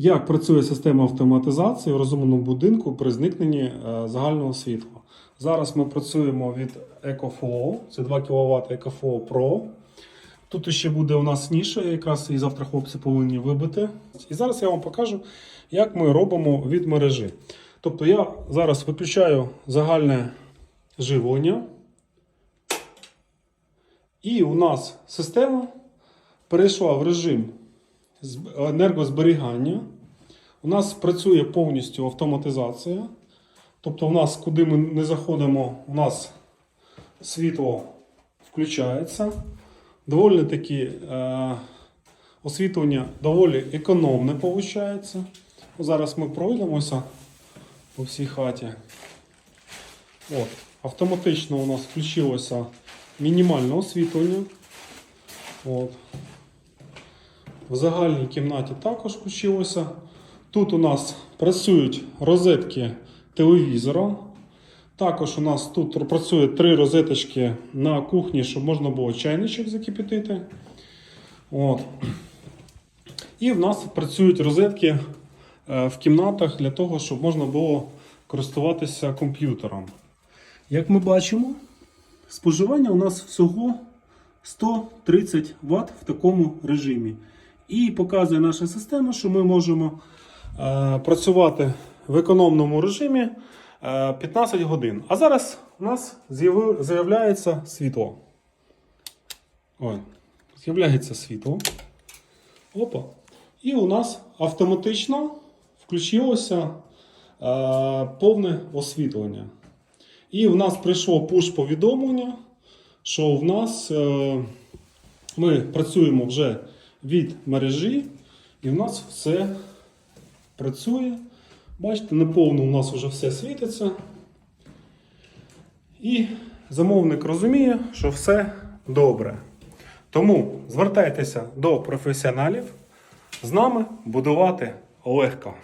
Як працює система автоматизації в розумному будинку при зникненні е, загального світла? Зараз ми працюємо від EcoFlow, це 2 кВт EcoFlow Pro. Тут ще буде у нас ніша, якраз і завтра хлопці повинні вибити. І зараз я вам покажу, як ми робимо від мережі. Тобто я зараз виключаю загальне живлення. І у нас система перейшла в режим енергозберігання. У нас працює повністю автоматизація. Тобто, у нас, куди ми не заходимо, у нас світло включається. Доволі таки е, освітлення доволі економне виходить. Зараз ми пройдемося по всій хаті. От, автоматично у нас включилося мінімальне освітлення. От. В загальній кімнаті також включилося. Тут у нас працюють розетки телевізора. Також у нас тут працює три розеточки на кухні, щоб можна було чайничок закипятити. От. І в нас працюють розетки е, в кімнатах для того, щоб можна було користуватися комп'ютером. Як ми бачимо, споживання у нас всього 130 Вт в такому режимі. І показує наша система, що ми можемо е, працювати в економному режимі е, 15 годин. А зараз у нас з'являється світло. Ой, з'являється світло. Опа. І у нас автоматично включилося е, повне освітлення. І в нас прийшло пуш-повідомлення, що в нас е, ми працюємо вже від мережі, і в нас все працює. Бачите, наповну у нас вже все світиться. І замовник розуміє, що все добре. Тому звертайтеся до професіоналів. З нами будувати легко.